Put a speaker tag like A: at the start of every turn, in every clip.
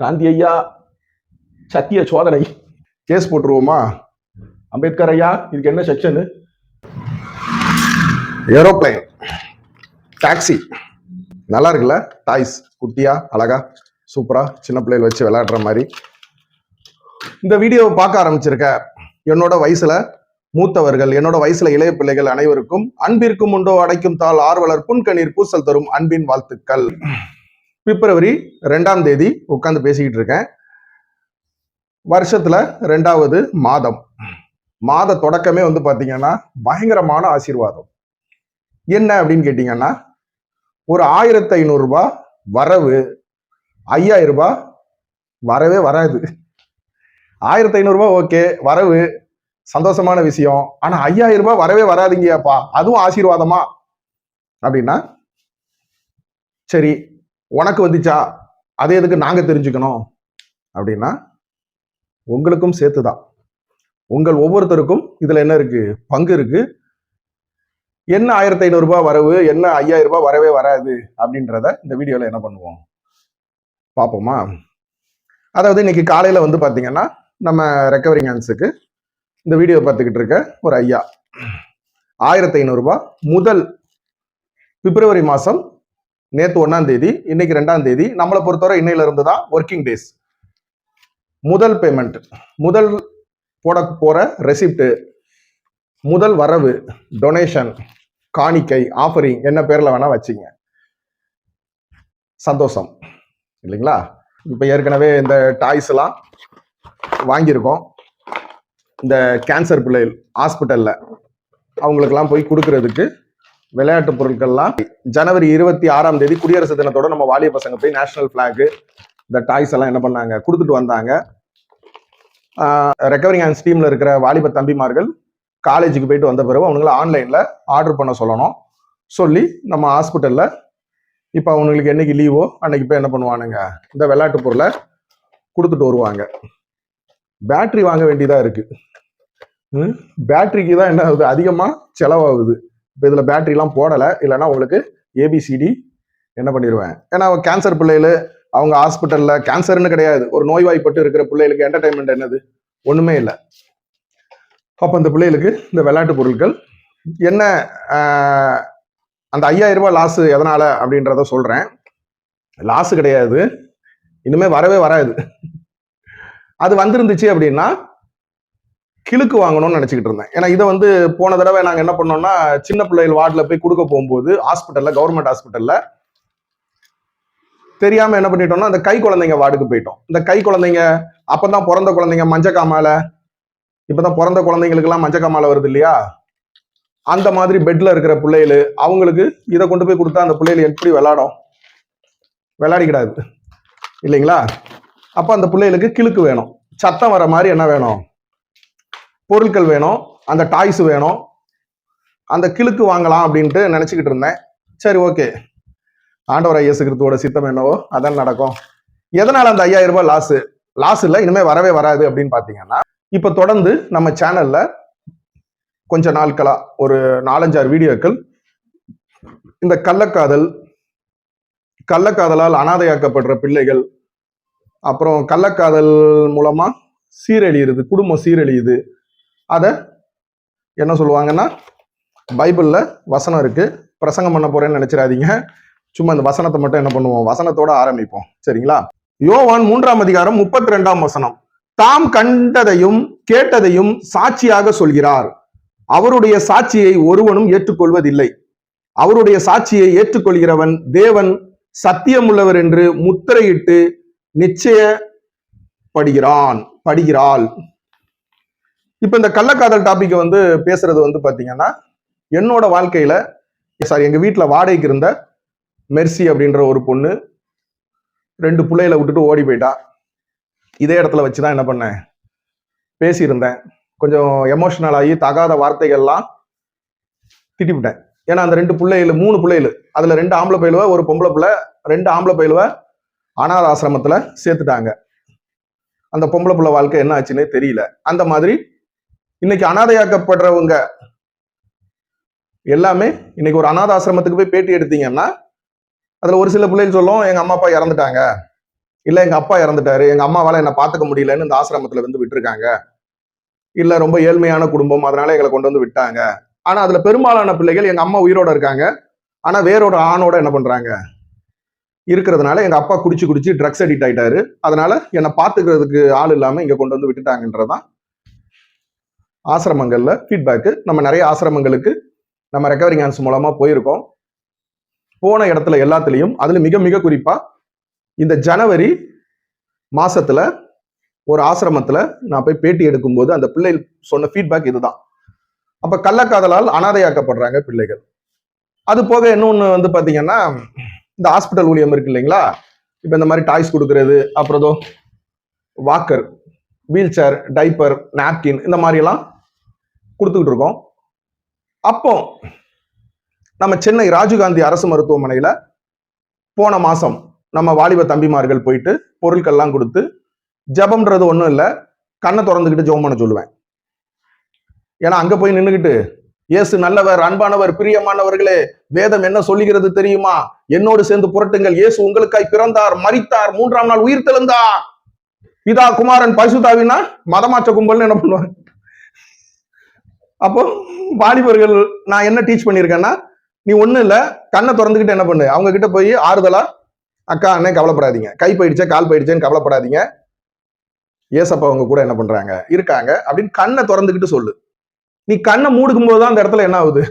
A: காந்தி ஐயா சத்திய சோதனை. கேஸ் போட்டுருவோமா? அம்பேத்கர் ஐயா இதுக்கு என்ன செக்ஷனு ஏரோப்ளைன். டாக்ஸி. நல்லா இருக்குல்ல? டாய்ஸ். குட்டியா அழகா சூப்பரா சின்ன பிள்ளைகள் வச்சு விளையாடுற மாதிரி. இந்த வீடியோவை பார்க்க ஆரம்பிச்சிருக்க. என்னோட வயசுல மூத்தவர்கள் என்னோட வயசுல இளைய பிள்ளைகள் அனைவருக்கும் அன்பிற்கும் உண்டோ அடைக்கும் தாள் ஆர்வலர் புன்கணீர் பூசல் தரும் அன்பின் வாழ்த்துக்கள். பிப்ரவரி ரெண்டாம் தேதி உட்காந்து பேசிக்கிட்டு இருக்கேன். வருஷத்துல ரெண்டாவது மாதம். மாத தொடக்கமே வந்து பாத்தீங்கன்னா பயங்கரமான ஆசீர்வாதம். என்ன அப்படின்னு கேட்டீங்கன்னா ஒரு ஆயிரத்தி ஐநூறு ரூபாய் வரவு ஐயாயிரம் ரூபாய் வரவே வராது. ஆயிரத்தி ஐநூறு ரூபாய் ஓகே வரவு சந்தோஷமான விஷயம். ஆனா ஐயாயிரம் ரூபாய் வரவே வராதுங்கப்பா அதுவும் ஆசீர்வாதமா? அப்படின்னா சரி உனக்கு வந்துச்சா? அதை எதுக்கு நாங்கள் தெரிஞ்சுக்கணும்? அப்படின்னா உங்களுக்கும் சேர்த்து தான் உங்கள் ஒவ்வொருத்தருக்கும் இதில் என்ன இருக்குது பங்கு இருக்குது என்ன ஆயிரத்தி ஐநூறுரூபா வரவு என்ன ஐயாயிரம் ரூபாய் வரவே வராது அப்படின்றத இந்த வீடியோவில் என்ன பண்ணுவோம்? பார்ப்போமா? அதாவது இன்னைக்கு காலையில் வந்து பார்த்தீங்கன்னா நம்ம ரெக்கவரிங் ஹேண்ட்ஸுக்கு இந்த வீடியோ பார்த்துக்கிட்டு இருக்க ஒரு ஐயா. ஆயிரத்தி ஐநூறுரூபா முதல் பிப்ரவரி மாதம் நேற்று ஒன்னாம் தேதி இன்னைக்கு ரெண்டாம் தேதி நம்மளை பொறுத்தவரை இன்னையில இருந்து தான் ஒர்க்கிங் டேஸ் முதல் பேமெண்ட் முதல் போட போற ரெசிப்ட் முதல் வரவு டொனேஷன் காணிக்கை ஆஃபரிங் என்ன பேர்ல வேணா வச்சிங்க. சந்தோஷம். இல்லைங்களா? இப்போ ஏற்கனவே இந்த டாய்ஸ் எல்லாம் வாங்கியிருக்கோம். இந்த கேன்சர் பிள்ளைகள் ஹாஸ்பிட்டல்ல அவங்களுக்கெல்லாம் போய் கொடுக்கறதுக்கு விளையாட்டு பொருட்கள்லாம். ஜனவரி இருபத்தி ஆறாம் தேதி குடியரசு தினத்தோட நம்ம வாலிய பசங்க போய் நேஷனல் ஃபிளாகு இந்த டாய்ஸ் எல்லாம் என்ன பண்ணாங்க? கொடுத்துட்டு வந்தாங்க. ரெக்கவரிங் ஹேண்ட்ஸ் டீம்ல இருக்கிற வாலிப தம்பிமார்கள் காலேஜுக்கு போயிட்டு வந்த பிறகு அவங்கள ஆன்லைன்ல ஆர்டர் பண்ண சொல்லணும். சொல்லி நம்ம ஹாஸ்பிட்டல்ல இப்போ அவங்களுக்கு என்னைக்கு லீவோ அன்னைக்கு போய் என்ன பண்ணுவானுங்க? இந்த விளையாட்டு பொருளை கொடுத்துட்டு வருவாங்க. பேட்டரி வாங்க வேண்டியதா இருக்கு. பேட்டரிக்கு தான் என்ன ஆகுது? அதிகமாக செலவாகுது. இப்போ இதில் பேட்டரிலாம் போடலை. இல்லைன்னா உங்களுக்கு ஏபிசிடி என்ன பண்ணிடுவேன் ஏன்னா கேன்சர் பிள்ளைகள் அவங்க ஹாஸ்பிட்டலில் கேன்சர்னு கிடையாது. ஒரு நோய்வாய்ப்பட்டு இருக்கிற பிள்ளைகளுக்கு என்டர்டைன்மெண்ட் என்னது? ஒன்றுமே இல்லை. அப்போ அந்த பிள்ளைகளுக்கு இந்த விளையாட்டு பொருட்கள் என்ன அந்த ஐயாயிரம் ரூபாய் லாஸு எதனால் அப்படின்றத சொல்கிறேன் லாஸு கிடையாது. இனிமேல் வரவே வராது. அது வந்திருந்துச்சு அப்படின்னா கிழுக்கு வாங்கணும்னு நினைச்சுக்கிட்டு இருந்தேன். ஏன்னா இதை வந்து போன தடவை நாங்கள் என்ன பண்ணோம்னா சின்ன பிள்ளைகள் வார்டில் போய் கொடுக்க போகும்போது ஹாஸ்பிட்டலில் கவர்மெண்ட் ஹாஸ்பிட்டலில் தெரியாமல் என்ன பண்ணிட்டோம்னா அந்த கை குழந்தைங்க வார்டுக்கு போயிட்டோம். இந்த கை குழந்தைங்க அப்போ தான் பிறந்த குழந்தைங்க மஞ்சக்காமால இப்பதான் பிறந்த குழந்தைங்களுக்கெல்லாம் மஞ்சக்காமால வருது இல்லையா? அந்த மாதிரி பெட்டில் இருக்கிற பிள்ளைகள் அவங்களுக்கு இதை கொண்டு போய் கொடுத்தா அந்த பிள்ளைகள் எப்படி விளாடும்? விளையாடிக்கிடாது. இல்லைங்களா? அப்போ அந்த பிள்ளைகளுக்கு கிழுக்கு வேணும். சத்தம் வர மாதிரி என்ன வேணும்? பொருட்கள் வேணும் அந்த டாய்ஸ் வேணும் அந்த கிழுக்கு வாங்கலாம் அப்படின்ட்டு நினச்சிக்கிட்டு இருந்தேன். சரி ஓகே ஆண்டவரை இயேசு கிறிஸ்துவோட சித்தம் என்னவோ அதான் நடக்கும். எதனால் அந்த ஐயாயிரம் ரூபாய் லாஸு லாஸ் இல்லை இனிமேல் வரவே வராது அப்படின்னு பார்த்தீங்கன்னா இப்போ தொடர்ந்து நம்ம சேனலில் கொஞ்ச நாட்களாக ஒரு நாலஞ்சாறு வீடியோக்கள் இந்த கள்ளக்காதல் கள்ளக்காதலால் அனாதையாக்கப்படுற பிள்ளைகள் அப்புறம் கள்ளக்காதல் மூலமாக சீரழியுது குடும்பம் சீரழியுது அதை என்ன சொல்லுவாங்கன்னா பைபிளில் வசனம் இருக்கு. பிரசங்கம் பண்ண போகிறேன்னு நினச்சிடாதீங்க. சும்மா இந்த வசனத்தை மட்டும் என்ன பண்ணுவோம்? வசனத்தோட ஆரம்பிப்போம். சரிங்களா? யோவான் மூன்றாம் அதிகாரம் முப்பத்தி ரெண்டாம் வசனம். தாம் கண்டதையும் கேட்டதையும் சாட்சியாக சொல்கிறார். அவருடைய சாட்சியை ஒருவனும் ஏற்றுக்கொள்வதில்லை. அவருடைய சாட்சியை ஏற்றுக்கொள்கிறவன் தேவன் சத்தியமுள்ளவர் என்று முத்திரையிட்டு நிச்சயப்படுகிறான். படுகிறாள். இப்போ இந்த கள்ளக்காதல் டாபிக் வந்து பேசுறது வந்து பார்த்தீங்கன்னா என்னோட வாழ்க்கையில சாரி எங்க வீட்டில் வாடகைக்கு இருந்த மெர்சி அப்படின்ற ஒரு பொண்ணு ரெண்டு பிள்ளைகளை விட்டுட்டு ஓடி போயிட்டா. இதே இடத்துல வச்சுதான் என்ன பண்ணேன்? பேசியிருந்தேன். கொஞ்சம் எமோஷனல் ஆகி தகாத வார்த்தைகள்லாம் திட்டிவிட்டேன். ஏன்னா அந்த ரெண்டு பிள்ளைகள் மூணு பிள்ளைகள் அதுல ரெண்டு ஆம்பளை பயிலுவ ஒரு பொம்பளை பிள்ளை ரெண்டு ஆம்பளை பயிலுவ அனாத ஆசிரமத்தில் சேர்த்துட்டாங்க. அந்த பொம்பளை பிள்ளை வாழ்க்கை என்ன ஆச்சுன்னே தெரியல. அந்த மாதிரி இன்னைக்கு அனாதையாக்கப்படுறவங்க எல்லாமே இன்னைக்கு ஒரு அனாத ஆசிரமத்துக்கு போய் பேட்டி எடுத்தீங்கன்னா அதுல ஒரு சில பிள்ளைகள் சொல்லும் எங்க அம்மா அப்பா இறந்துட்டாங்க. இல்ல எங்க அப்பா இறந்துட்டாரு. எங்க அம்மாவால என்ன பாத்துக்க முடியலன்னு இந்த ஆசிரமத்துல வந்து விட்டுருக்காங்க. இல்ல ரொம்ப ஏழ்மையான குடும்பம் அதனால எங்களை கொண்டு வந்து விட்டாங்க. ஆனா அதுல பெரும்பாலான பிள்ளைகள் எங்க அம்மா உயிரோட இருக்காங்க. ஆனா வேறொரு ஆணோட என்ன பண்றாங்க? இருக்கிறதுனால எங்க அப்பா குடிச்சு குடிச்சு ட்ரக்ஸ் அடிக்ட் ஆயிட்டாரு. அதனால என்னை பாத்துக்கிறதுக்கு ஆள் இல்லாம இங்க கொண்டு வந்து விட்டுட்டாங்கன்றதான் ஆசிரமங்களில் ஃபீட்பேக்கு நம்ம நிறைய ஆசிரமங்களுக்கு நம்ம ரெக்கவரிங் ஹேண்ட்ஸ் மூலமாக போயிருக்கோம். போன இடத்துல எல்லாத்துலேயும் அதில் மிக மிக குறிப்பாக இந்த ஜனவரி மாசத்துல ஒரு ஆசிரமத்துல நான் போய் பேட்டி எடுக்கும்போது அந்த பிள்ளை சொன்ன ஃபீட்பேக் இதுதான். அப்ப கள்ளக்காதலால் அனாதையாக்கப்படுறாங்க பிள்ளைகள். அது போக இன்னொன்று வந்து பாத்தீங்கன்னா இந்த ஹாஸ்பிட்டல் ஊழியம் இருக்கு இல்லைங்களா? இப்போ இந்த மாதிரி டாய்ஸ் கொடுக்கறது அப்புறம் walker wheel chair diaper napkin இந்த மாதிரி எல்லாம் கொடுத்துக்கிட்டு இருக்கோம். அப்போ நம்ம சென்னை ராஜீவ்காந்தி அரசு மருத்துவமனையில போன மாசம் நம்ம வாலிப தம்பிமார்கள் போயிட்டு பொருட்கள்லாம் கொடுத்து ஜெபம்ன்றது ஒன்றும் இல்லை கண்ணை திறந்துக்கிட்டு ஜெபம் பண்ண சொல்லுவேன். ஏன்னா அங்க போய் நின்றுக்கிட்டு இயேசு நல்லவர் அன்பானவர் பிரியமானவர்களே வேதம் என்ன சொல்லுகிறது தெரியுமா? என்னோடு சேர்ந்து புரட்டுங்கள். இயேசு உங்களுக்காய் பிறந்தார் மறித்தார் மூன்றாம் நாள் உயிர் தெழுந்தார். பிதா குமாரன் பரிசுத்தாவினா மதமாற்ற கும்பல்னு என்ன பண்ணுவாங்க? அப்போ வாலிபர்கள் நான் என்ன டீச் பண்ணியிருக்கேன்னா நீ ஒன்றும் இல்லை கண்ணை திறந்துக்கிட்டு என்ன பண்ணு? அவங்க கிட்ட போய் ஆறுதலா அக்கா அண்ணன் கவலைப்படாதீங்க. கை போயிடுச்சே கால் போயிடுச்சேன்னு கவலைப்படாதீங்க. ஏசப்பா அவங்க கூட என்ன பண்றாங்க? இருக்காங்க. அப்படின்னு கண்ணை திறந்துக்கிட்டு சொல்லு. நீ கண்ணை மூடுக்கும் போது தான் அந்த இடத்துல என்ன ஆகுது?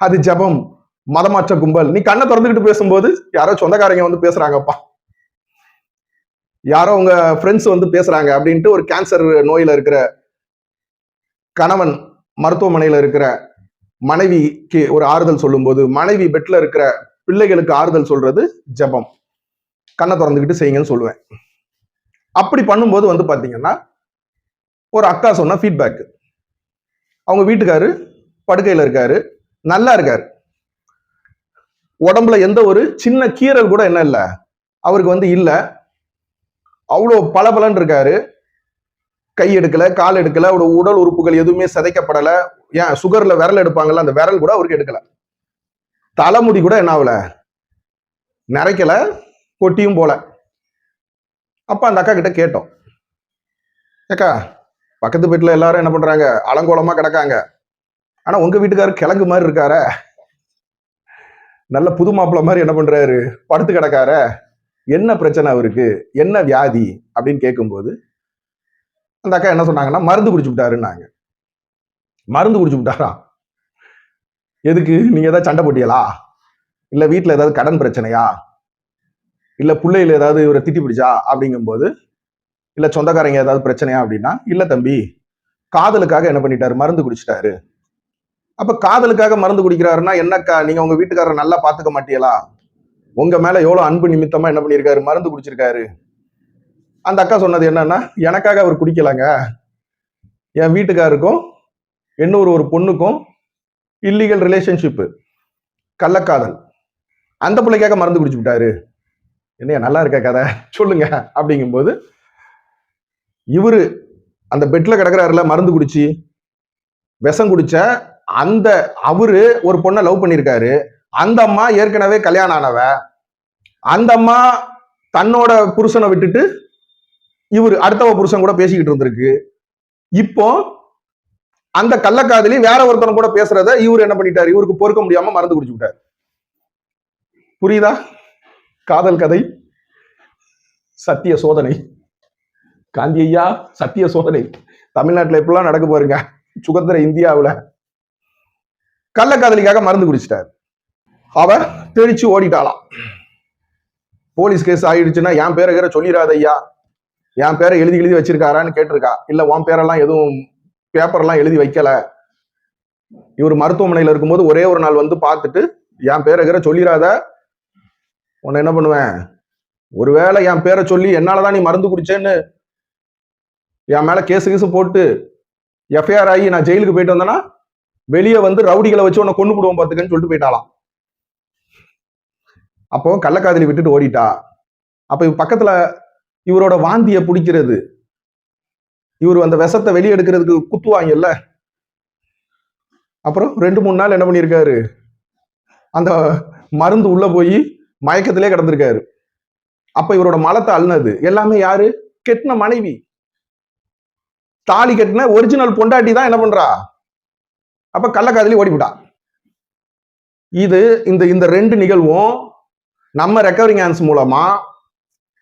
A: அது ஜெபம் மதமாற்ற கும்பல். நீ கண்ணை திறந்துக்கிட்டு பேசும்போது யாரோ சொந்தக்காரங்க வந்து பேசுறாங்கப்பா. யாரோ உங்க ஃப்ரெண்ட்ஸ் வந்து பேசுறாங்க அப்படின்ட்டு ஒரு கேன்சர் நோயில இருக்கிற கணவன் மருத்துவமனையில இருக்கிற மனைவிக்கு ஒரு ஆறுதல் சொல்லும்போது மனைவி பெட்ல இருக்கிற பிள்ளைகளுக்கு ஆறுதல் சொல்றது ஜெபம். கண்ணை திறந்துக்கிட்டு செய்யுங்கன்னு சொல்லுவேன். அப்படி பண்ணும்போது வந்து பாத்தீங்கன்னா ஒரு அக்கா சொன்ன ஃபீட்பேக் அவங்க வீட்டுக்காரு படுக்கையில இருக்காரு நல்லா இருக்காரு. உடம்புல எந்த ஒரு சின்ன கீரல் கூட என்ன இல்லை. அவருக்கு வந்து இல்லை. அவ்வளோ பளபளன்னு இருக்காரு கை எடுக்கல கால் எடுக்கல அவரோட உடல் உறுப்புகள் எதுவுமே சிதைக்கப்படல. ஏன் சுகர்ல விரல் எடுப்பாங்கல்ல அந்த விரல் கூட அவருக்கு எடுக்கல. தலைமுடி கூட என்ன ஆகல? நிறைக்கல கொட்டியும் போல. அப்ப அந்த அக்கா கிட்ட கேட்டோம். ஏக்கா பக்கத்து வீட்டுல எல்லாரும் என்ன பண்றாங்க? அலங்கோலமா கிடக்காங்க. ஆனா உங்க வீட்டுக்காரர் கிழங்கு மாதிரி இருக்கார. நல்ல புது மாப்பிள்ள மாதிரி என்ன பண்றாரு? படுத்து கிடக்கார. என்ன பிரச்சனை அவருக்கு? என்ன வியாதி? அப்படின்னு கேட்கும்போது அந்த அக்கா என்ன சொன்னாங்கன்னா மருந்து குடிச்சு விட்டாருன்னாங்க. மருந்து குடிச்சு விட்டாரா? எதுக்கு? நீங்க ஏதாவது சண்டை போட்டியலா? இல்ல வீட்டுல ஏதாவது கடன் பிரச்சனையா? இல்ல பிள்ளையில ஏதாவது இவரை திட்டி பிடிச்சா? அப்படிங்கும்போது இல்ல சொந்தக்காரங்க ஏதாவது பிரச்சனையா அப்படின்னா இல்ல தம்பி காதலுக்காக என்ன பண்ணிட்டாரு? மருந்து குடிச்சிட்டாரு. அப்ப காதலுக்காக மருந்து குடிக்கிறாருன்னா என்னக்கா? நீங்க உங்க வீட்டுக்காரரை நல்லா பாத்துக்க மாட்டீங்களா? உங்க மேல எவ்வளவு அன்பு நிமித்தமா என்ன பண்ணியிருக்காரு? மருந்து குடிச்சிருக்காரு. அந்த அக்கா சொன்னது என்னன்னா எனக்காக அவர் குடிக்கலங்க. என் வீட்டுக்காருக்கும் இன்னொரு ஒரு பொண்ணுக்கும் இல்லீகல் ரிலேஷன்ஷிப்பு கள்ளக்காதல். அந்த பிள்ளைக்காக மருந்து குடிச்சு விட்டாரு. என்னையா நல்லா இருக்க கதை? சொல்லுங்க. அப்படிங்கும்போது இவரு அந்த பெட்ல கிடக்குறாருல மருந்து குடிச்சு விஷம் குடிச்ச அந்த அவரு ஒரு பொண்ணை லவ் பண்ணியிருக்காரு. அந்த அம்மா ஏற்கனவே கல்யாணம் ஆனவ அந்த அம்மா தன்னோட புருஷனை விட்டுட்டு இவர் அடுத்தவ புருஷன் கூட பேசிக்கிட்டு இருந்திருக்கு. இப்போ அந்த கள்ளக்காதலி வேற ஒருத்தன் கூட பேசுறத இவர் என்ன பண்ணிட்டாரு? இவருக்கு பொறுக்க முடியாம மறந்து குடிச்சு விட்டாரு. புரியுதா? காதல் கதை சத்திய சோதனை. காந்தி ஐயா சத்திய சோதனை. தமிழ்நாட்டுல எப்படிலாம் நடக்க பாருங்க சுதந்திர இந்தியாவுல. கள்ளக்காதலிக்காக மருந்து குடிச்சிட்டாரு. அவ தெளிச்சு ஓடிட்டாளாம். போலீஸ் கேஸ் ஆயிடுச்சுன்னா என் பேரை கீரை சொல்லிடாத ஐயா. என் பேரை எழுதி எழுதி வச்சிருக்காரான்னு கேட்டிருக்கா. இல்ல உன் பேரெல்லாம் எதுவும் பேப்பர்லாம் எழுதி வைக்கல. இவர் மருத்துவமனையில இருக்கும்போது ஒரே ஒரு நாள் வந்து பார்த்துட்டு என் பேரை கீரை சொல்லிடாத. உன்னை என்ன பண்ணுவேன்? ஒருவேளை என் பேரை சொல்லி என்னாலதான் நீ மருந்து குடிச்சேன்னு என் மேல கேஸ் கீசு போட்டு எஃப்ஐஆர் ஆகி நான் ஜெயிலுக்கு போயிட்டு வந்தேன்னா வெளியே வந்து ரவுடிகளை வச்சு உன்னை கொண்டு போடுவோம் பார்த்துக்கன்னு சொல்லிட்டு போயிட்டாலாம் அப்போ கள்ளக்காதலி விட்டுட்டு ஓடிட்டா. அப்ப இவ பக்கத்துல இவரோட வாந்தியை பிடிக்கிறது. இவர் அந்த விஷத்தை வெளியே எடுக்கிறதுக்கு குத்துவாங்கல்ல. அப்புறம் ரெண்டு மூணு நாள் என்ன பண்ணியிருக்காரு? அந்த மருந்து உள்ள போய் மயக்கத்திலே கிடந்திருக்காரு. அப்ப இவரோட மலத்தை அழுனது எல்லாமே யாரு? கெட்டின மனைவி. தாலி கட்டின ஒரிஜினல் பொண்டாட்டி தான் என்ன பண்றா? அப்ப கள்ளக்காதலி ஓடிவிட்டா. இது இந்த இந்த ரெண்டு நிகழ்வும் நம்ம ரெக்கவரிங் ஹேண்ட்ஸ் மூலமா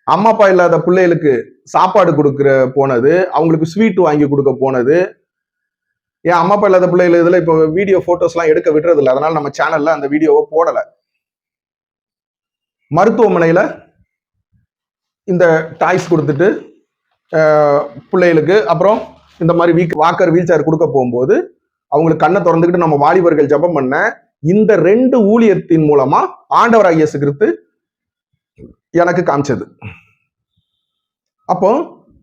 A: அம்மா அப்பா இல்லாத பிள்ளைகளுக்கு சாப்பாடு கொடுக்குற போனது அவங்களுக்கு ஸ்வீட் வாங்கி கொடுக்க போனது. ஏன் அம்மா அப்பா இல்லாத பிள்ளைகள் இதில் இப்போ வீடியோ ஃபோட்டோஸ்லாம் எடுக்க விடுறது இல்லை. அதனால நம்ம சேனல்ல அந்த வீடியோவை போடலை. மருத்துவமனையில் இந்த டாய்ஸ் கொடுத்துட்டு பிள்ளைகளுக்கு அப்புறம் இந்த மாதிரி வீக் வாக்கர் வீல் சேர் கொடுக்க போகும்போது அவங்களுக்கு கண்ணை திறந்துக்கிட்டு நம்ம வாலிபர்கள் ஜெபம் பண்ண இந்த ரெண்டு ஊழியத்தின் மூலமா ஆண்டவர் இயேசு கிறிஸ்து எனக்கு காமிச்சது. அப்போ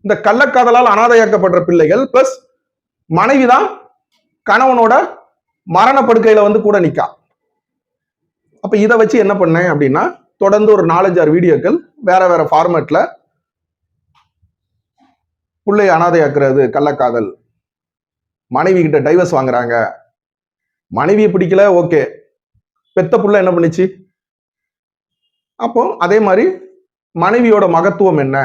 A: இந்த கள்ளக்காதலால் அனாதையாக்கப்படுற பிள்ளைகள் பிளஸ் மனைவி தான் கணவனோட மரண படுக்கையில வந்து கூட நிக்கா. அப்ப இதை வச்சு என்ன பண்ணேன் அப்படின்னா தொடர்ந்து ஒரு நாலஞ்சு ஆறு வீடியோக்கள் வேற வேற ஃபார்மேட்ல பிள்ளை அனாதையாக்குறது கள்ளக்காதல். மனைவி கிட்ட டைவர்ஸ் வாங்குறாங்க. மனைவியை பிடிக்கல ஓகே. பெத்த புள்ள என்ன பண்ணுச்சு? அப்போ அதே மாதிரி மனைவியோட மகத்துவம் என்ன?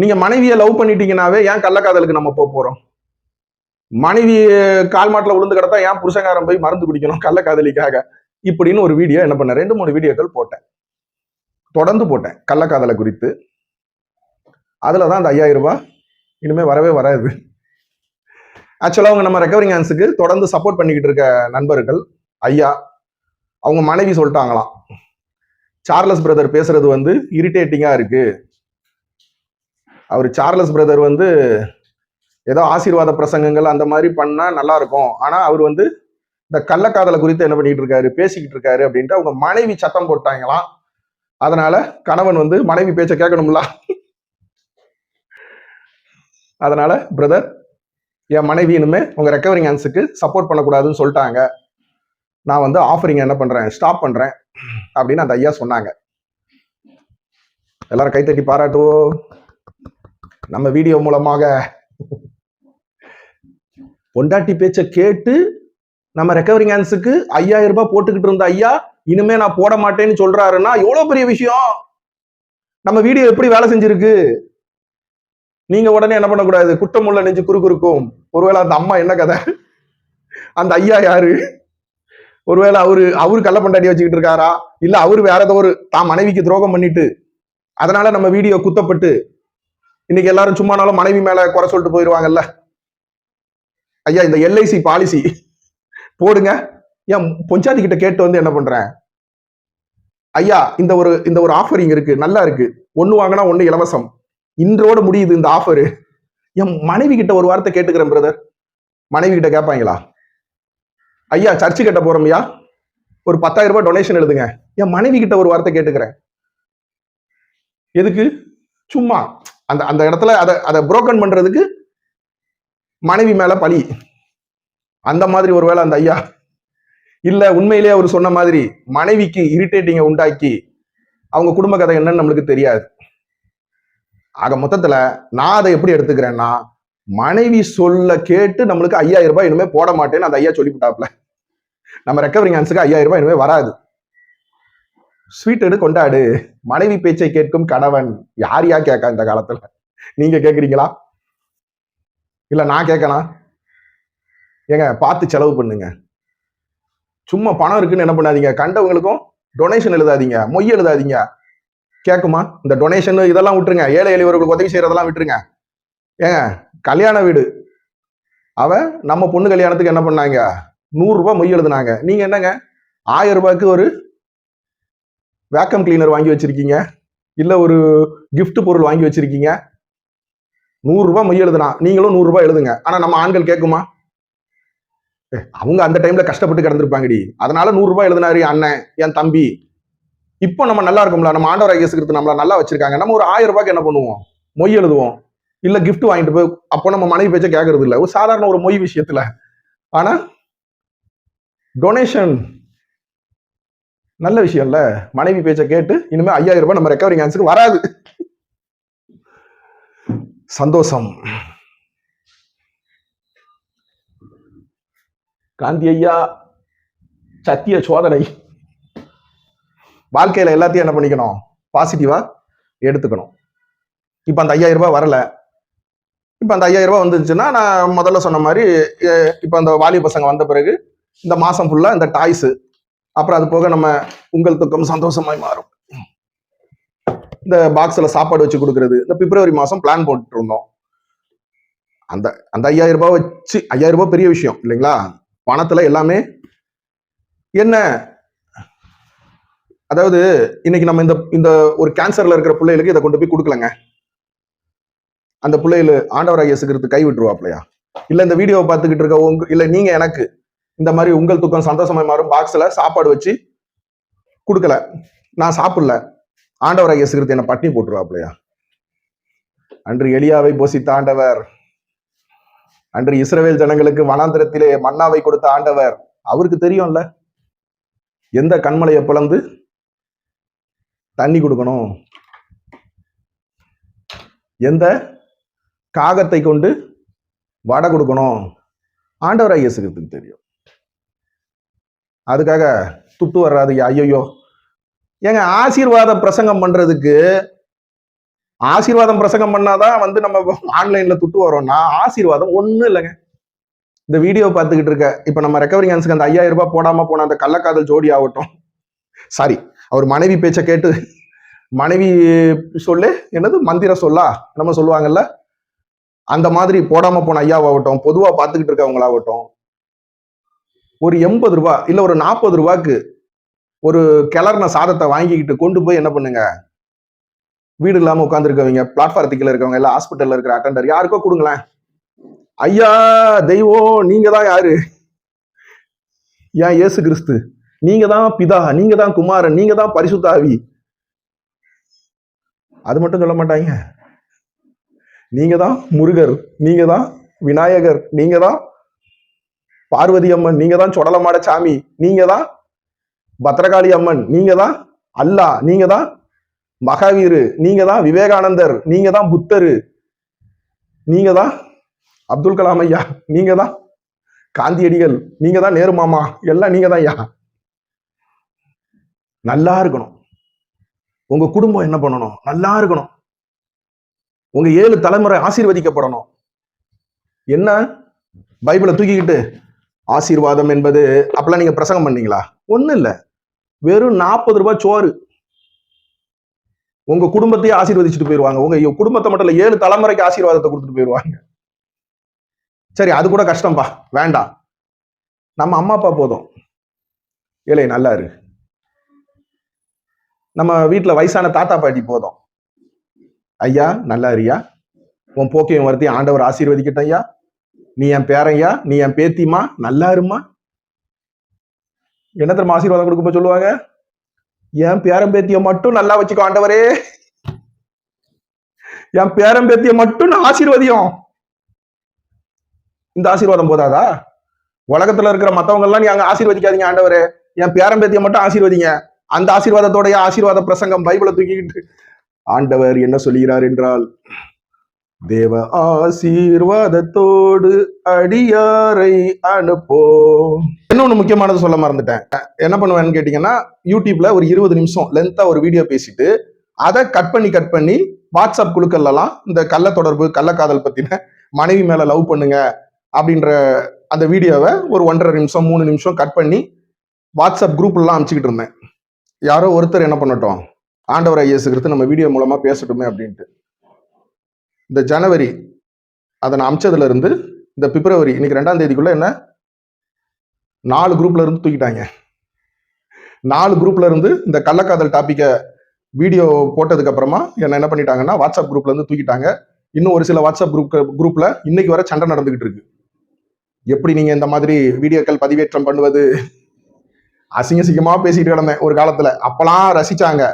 A: நீங்க மனைவியை லவ் பண்ணிட்டீங்கன்னாவே ஏன் கள்ளக்காதலுக்கு நம்ம போக போறோம்? மனைவி கால் மாட்டில் விழுந்து கிடத்தா ஏன் புருஷங்காரன் போய் மருந்து குடிக்கணும் கள்ளக்காதலிக்காக? இப்படின்னு ஒரு வீடியோ என்ன பண்ணேன்? ரெண்டு மூணு வீடியோக்கள் போட்டேன். தொடர்ந்து போட்டேன் கள்ளக்காதலை குறித்து. அதுல தான் அந்த ஐயாயிரம் ரூபாய் இனிமே வரவே வராது. ஆக்சுவலாக அவங்க நம்ம ரெக்கவரிங் ஹேண்ட்ஸுக்கு தொடர்ந்து சப்போர்ட் பண்ணிக்கிட்டு இருக்க நண்பர்கள் ஐயா அவங்க மனைவி சொல்லிட்டாங்களாம். சார்லஸ் பிரதர் பேசுறது வந்து இரிட்டேட்டிங்காக இருக்கு. அவர் சார்லஸ் பிரதர் வந்து ஏதோ ஆசீர்வாத பிரசங்கங்கள் அந்த மாதிரி பண்ணால் நல்லா இருக்கும். ஆனால் அவர் வந்து இந்த கள்ளக்காதலை குறித்து என்ன பண்ணிட்டு இருக்காரு பேசிக்கிட்டு இருக்காரு அப்படின்ட்டு அவங்க மனைவி சத்தம் போட்டாங்களாம். அதனால கணவன் வந்து மனைவி பேச்ச கேட்கணும்ல. அதனால பிரதர் என் மனைவி இனிமே உங்கள் ரெக்கவரிங் ஹேண்ட்ஸுக்கு சப்போர்ட் பண்ணக்கூடாதுன்னு சொல்லிட்டாங்க. நான் வந்து ஆஃபரிங் என்ன பண்ணுறேன் ஸ்டாப் பண்ணுறேன் அப்படின்னு அந்த ஐயா சொன்னாங்க. எல்லாரும் கைத்தட்டி பாராட்டுவோம். நம்ம வீடியோ மூலமாக பொண்டாட்டி பேச்சை கேட்டு நம்ம ரெக்கவரிங் ஹேண்ட்ஸுக்கு ஐயாயிரம் ரூபாய் போட்டுக்கிட்டு இருந்த ஐயா இனிமே நான் போட மாட்டேன்னு சொல்றாருன்னா எவ்வளவு பெரிய விஷயம்? நம்ம வீடியோ எப்படி வேலை செஞ்சிருக்கு? நீங்க உடனே என்ன பண்ணக்கூடாது? குற்றமுள்ள நெஞ்சு குறுக்குறுக்கும் ஒருவேளை அந்த அம்மா என்ன கதை? அந்த ஐயா யாரு? ஒருவேளை அவரு அவரு கள்ள பண்டாடி வச்சுக்கிட்டு இருக்காரா? இல்ல அவரு வேற ஏதோ ஒரு தான் மனைவிக்கு துரோகம் பண்ணிட்டு அதனால நம்ம வீடியோ குத்தப்பட்டு இன்னைக்கு எல்லாரும் சும்மானாலும் மனைவி மேல குறை சொல்லிட்டு போயிருவாங்கல்ல? ஐயா இந்த எல்ஐசி பாலிசி போடுங்க. ஏன் பொஞ்சாதி கிட்ட கேட்டு வந்து என்ன பண்றேன்? ஐயா இந்த ஒரு இந்த ஒரு ஆஃபரிங் இருக்கு. நல்லா இருக்கு. ஒன்னு வாங்கினா ஒண்ணு இலவசம். இன்றோட முடியுது இந்த ஆஃபர் என் மனைவி கிட்ட ஒரு வார்த்தை கேட்டுக்கிறேன் பிரதர் மனைவி கிட்ட கேட்பாங்களா? ஐயா சர்ச்சு கட்ட போறோம் ஐயா. ஒரு பத்தாயிரம் ரூபாய் டொனேஷன் எழுதுங்க. என் மனைவி கிட்ட ஒரு வார்த்தை கேட்டுக்கிறேன். எதுக்கு? சும்மா. அந்த அந்த இடத்துல அதை அதை புரோக்கன் பண்றதுக்கு மனைவி மேல பழி. அந்த மாதிரி ஒருவேளை அந்த ஐயா. இல்ல உண்மையிலேயே அவர் சொன்ன மாதிரி மனைவிக்கு இரிட்டேட்டிங்க உண்டாக்கி அவங்க குடும்ப கதை என்னன்னு நம்மளுக்கு தெரியாது. ஆக மொத்தத்துல நான் அதை எப்படி எடுத்துக்கிறேன்னா மனைவி சொல்ல கேட்டு நம்மளுக்கு ஐயாயிரம் ரூபாய் இனிமே போட மாட்டேன்னு அந்த ஐயா சொல்லிவிட்டாப்ல நம்ம ரெக்கவரிங் ஹேண்ட்ஸுக்கு ஐயாயிரம் ரூபாய் இனிமே வராது. ஸ்வீட் எடு கொண்டாடு. மனைவி பேச்சை கேட்கும் கணவன் யார் யா கேட்கா இந்த காலத்துல? நீங்க கேக்குறீங்களா? இல்ல நான் கேட்கலாம் ஏங்க பார்த்து செலவு பண்ணுங்க. சும்மா பணம் இருக்குன்னு என்ன பண்ணாதீங்க. கண்டவங்களுக்கும் டொனேஷன் எழுதாதீங்க. மொய் எழுதாதீங்க. கேட்குமா இந்த டொனேஷன் இதெல்லாம் விட்டுருங்க. ஏழை எளியவர்களுக்கு உதவி செய்யறதெல்லாம் விட்டுருங்க. ஏங்க கல்யாண வீடு. அவ நம்ம பொண்ணு கல்யாணத்துக்கு என்ன பண்ணாங்க? நூறுரூபா மொய் எழுதுனாங்க. நீங்க என்னங்க? ஆயிரம் ரூபாய்க்கு ஒரு வேக்கம் கிளீனர் வாங்கி வச்சிருக்கீங்க. இல்லை ஒரு கிஃப்ட் பொருள் வாங்கி வச்சிருக்கீங்க. நூறுரூபா மொய் எழுதுனா நீங்களும் நூறுரூபா எழுதுங்க. ஆனால் நம்ம ஆண்கள் கேட்குமா ஏ, அவங்க அந்த டைம்ல கஷ்டப்பட்டு கிடந்திருப்பாங்கடி. அதனால நூறுரூபா எழுதினாரு அண்ணன் என் தம்பி. இப்போ நம்ம நல்லா இருக்கும்ல நம்ம ஆண்டவர் ஐயசுக்கிறது நம்மள நல்லா வச்சிருக்காங்க. நம்ம ஒரு ஆயிரம் ரூபாய்க்கு என்ன பண்ணுவோம்? மொய் எழுதுவோம். இல்ல கிஃப்ட் வாங்கிட்டு போய் அப்போ நம்ம மனைவி பேச்ச கேட்கறது இல்லை. ஒரு சாதாரண ஒரு மொய் விஷயத்துல. ஆனா டொனேஷன் நல்ல விஷயம் இல்ல. மனைவி பேச்ச கேட்டு இனிமே ஐயாயிரம் ரூபாய் நம்ம ரெக்கவரிங் ஆன்சருக்கு வராது. சந்தோஷம். காந்தி ஐயா சத்திய சோதனை. வாழ்க்கையில எல்லாத்தையும் என்ன பண்ணிக்கணும்? பாசிட்டிவா எடுத்துக்கணும். இப்போ அந்த ஐயாயிரம் ரூபாய் வரல. இப்போ அந்த ஐயாயிரம் ரூபாய் வந்துருச்சுன்னா நான் முதல்ல சொன்ன மாதிரி எ- இப்போ அந்த வாலி பசங்க வந்த பிறகு இந்த மாசம் ஃபுல்லா இந்த டாய்ஸ் அப்புறம் அது போக நம்ம உங்கள் துக்கம் சந்தோஷமாய் மாறும். இந்த பாக்ஸ்ல சாப்பாடு வச்சு கொடுக்கறது இந்த பிப்ரவரி மாசம் பிளான் போட்டுட்டு இருந்தோம் அந்த அந்த ஐயாயிரம் ரூபாய் வச்சு ஐயாயிரம் ரூபாய் பெரிய விஷயம் இல்லைங்களா? பணத்துல எல்லாமே என்ன அதாவது இன்னைக்கு நம்ம இந்த இந்த ஒரு கேன்சர்ல இருக்கிற பிள்ளைகளுக்கு இதை கொண்டு போய் கொடுக்கலங்க. அந்த பிள்ளைகள் ஆண்டவராக இயேசுக்கிறது கை விட்டுருவாப்லையா? இல்ல இந்த வீடியோவை பார்த்துக்கிட்டு இருக்க உங்க இல்ல நீங்க எனக்கு இந்த மாதிரி உங்கள் துக்கம் சந்தோஷமாய் மாறும் பாக்ஸ்ல சாப்பாடு வச்சு கொடுக்கல. நான் சாப்பிடல. ஆண்டவராக இயேசுகிறது என்ன பட்டினி போட்டுருவாப்லையா? அன்று எளியாவை போசித்த ஆண்டவர். அன்று இஸ்ரவேல் ஜனங்களுக்கு வனாந்திரத்திலே மன்னாவை கொடுத்த ஆண்டவர். அவருக்கு தெரியும்ல? எந்த கண்மலையை பிளந்து தண்ணி கொடுக்கணும். எந்த? காகத்தை கொண்டு வடை கொடுக்கணும். ஆண்டவர் ஐயசுகிறதுக்கு தெரியும். அதுக்காக துட்டு வர்றாது ஐயோ ஏங்க ஆசீர்வாத பிரசங்கம் பண்றதுக்கு ஆசீர்வாதம் பிரசங்கம் பண்ணாதான் வந்து நம்ம ஆன்லைன்ல துட்டு வரோம்னா ஆசீர்வாதம் ஒண்ணும் இல்லைங்க. இந்த வீடியோ பார்த்துக்கிட்டு இருக்க இப்ப நம்ம ரெக்கவரிங் ஹேண்ட்ஸ்க்கு அந்த ஐயாயிரம் ரூபாய் போடாம போன அந்த கள்ளக்காதல் ஜோடி ஆகட்டும். சாரி அவர் மனைவி பேச்சை கேட்டு மனைவி சொல்லு என்னது மந்திர சொல்லா நம்ம சொல்லுவாங்கல்ல? அந்த மாதிரி போடாம போன ஐயாவாகட்டும் பொதுவா பார்த்துக்கிட்டு இருக்கவங்களாகட்டும் ஒரு எண்பது ரூபா இல்ல ஒரு நாற்பது ரூபாய்க்கு ஒரு கிளறின சாதத்தை வாங்கிக்கிட்டு கொண்டு போய் என்ன பண்ணுங்க? வீடு இல்லாம உட்காந்துருக்கவங்க பிளாட்ஃபார்த்திக்கல இருக்கவங்க எல்லாம் ஹாஸ்பிட்டல்ல இருக்கிற அட்டண்டர் யாருக்கோ கொடுங்களேன். ஐயா தெய்வம் நீங்க தான் யாரு? ஏன் இயேசு கிறிஸ்து? நீங்க தான் பிதா நீங்க தான் குமாரன் நீங்க தான் பரிசுத்தாவி அது மட்டும் சொல்ல மாட்டாங்க நீங்க தான் முருகர் நீங்க தான் விநாயகர் நீங்க தான் பார்வதி அம்மன் நீங்க தான் சொடலமாட சாமி நீங்க தான் பத்ரகாளி அம்மன் நீங்க தான் அல்லாஹ் நீங்க தான் மகாவீரு நீங்க தான் விவேகானந்தர் நீங்க தான் புத்தரு நீங்க தான் அப்துல் கலாம் ஐயா நீங்க தான் காந்தியடிகள் நீங்க தான் நேரு மாமா எல்லாம் நீங்க தான் ஐயா நல்லா இருக்கணும். உங்க குடும்பம் என்ன பண்ணணும்? நல்லா இருக்கணும். உங்க ஏழு தலைமுறை ஆசீர்வதிக்கப்படணும். என்ன? பைபிளை தூக்கிக்கிட்டு ஆசீர்வாதம் என்பது அப்பெல்லாம் நீங்க பிரசங்கம் பண்ணீங்களா? ஒண்ணும் இல்லை. வெறும் நாற்பது ரூபாய் சோறு. உங்க குடும்பத்தையே ஆசீர்வதிச்சுட்டு போயிருவாங்க. உங்க குடும்பத்தை மட்டும் இல்ல ஏழு தலைமுறைக்கு ஆசீர்வாதத்தை கொடுத்துட்டு போயிருவாங்க. சரி அது கூட கஷ்டம்பா. வேண்டாம். நம்ம அம்மா அப்பா போதும். ஏழை நல்லா இரு. நம்ம வீட்டுல வயசான தாத்தா பாட்டி போதும். ஐயா நல்லா அறியா உன் போக்கையும் வருத்தி ஆண்டவர் ஆசீர்வதிக்கட்டும் ஐயா. நீ என் பேரையா நீ என் பேத்திமா நல்லா இருமா என்ன தெரியுமா ஆசீர்வாதம் கொடுக்கும்போது சொல்லுவாங்க? என் பேரம்பேத்திய மட்டும் நல்லா வச்சுக்கோ ஆண்டவரே. என் பேரம்பேத்திய மட்டும் நான் ஆசீர்வதியும். இந்த ஆசீர்வாதம் போதாதா? உலகத்துல இருக்கிற மத்தவங்க எல்லாம் நீ அங்க ஆசீர்வதிக்காதீங்க ஆண்டவரே. என் பேரம்பேத்திய மட்டும் ஆசீர்வதிங்க. அந்த ஆசீர்வாதத்தோடைய ஆசீர்வாத பிரசங்கம் பைபிளை தூக்கிக்கிட்டு ஆண்டவர் என்ன சொல்கிறார் என்றால் தேவ ஆசீர்வாதத்தோடு அடியாரை அனுப்போம். இன்னொன்று முக்கியமானது சொல்ல மறந்துட்டேன். என்ன பண்ணுவேன்னு கேட்டீங்கன்னா யூடியூப்ல ஒரு இருபது நிமிஷம் லென்த்தா ஒரு வீடியோ பேசிட்டு அதை கட் பண்ணி கட் பண்ணி வாட்ஸ்அப் குழுக்கள்லாம் இந்த கள்ள தொடர்பு கள்ளக்காதல் பத்தின மனைவி மேல லவ் பண்ணுங்க அப்படின்ற அந்த வீடியோவை ஒரு ஒன்றரை நிமிஷம் மூணு நிமிஷம் கட் பண்ணி வாட்ஸ்அப் குரூப்லாம் அனுப்பிச்சிக்கிட்டு இருந்தேன். யாரோ ஒருத்தர் என்ன பண்ணட்டும்? ஆண்டவர் ஐஎஸ் கிறிஸ்து நம்ம வீடியோ மூலமா பேசட்டுமே அப்படின்ட்டு. இந்த ஜனவரி அதை நான் அமிச்சதுல இருந்து இந்த பிப்ரவரி இன்னைக்கு ரெண்டாம் தேதிக்குள்ள என்ன? நாலு குரூப்ல இருந்து தூக்கிட்டாங்க. நாலு குரூப்ல இருந்து இந்த கள்ளக்காதல் டாப்பிக்கை வீடியோ போட்டதுக்கு அப்புறமா என்ன என்ன பண்ணிட்டாங்கன்னா வாட்ஸ்அப் குரூப்ல இருந்து தூக்கிட்டாங்க. இன்னும் ஒரு சில வாட்ஸ்அப் குரூப் குரூப்ல இன்னைக்கு வர சண்டை நடந்துகிட்டு இருக்கு. எப்படி நீங்க இந்த மாதிரி வீடியோக்கள் பதிவேற்றம் பண்ணுவது? அசிங்க சிங்கமா பேசிட்டு கிடந்தேன் ஒரு காலத்துல. அப்பெல்லாம் ரசிச்சாங்க.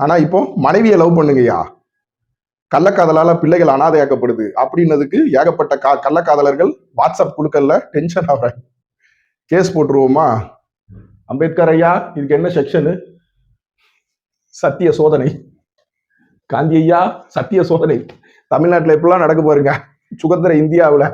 A: ஆனா இப்போ மனைவியை லவ் பண்ணுங்கய்யா. கள்ளக்காதலால பிள்ளைகள் அனாதையாக்கப்படுது அப்படின்னதுக்கு ஏகப்பட்ட கா கள்ளக்காதலர்கள் வாட்ஸ்அப் குழுக்கள்ல டென்ஷன் ஆகிறாங்க கேஸ் போட்டுருவோமா? அம்பேத்கர் ஐயா இதுக்கு என்ன செக்ஷனு சத்திய சோதனை. காந்தி ஐயா சத்திய சோதனை. தமிழ்நாட்டில் எப்படிலாம் நடக்க பாருங்க சுதந்திர இந்தியாவில்.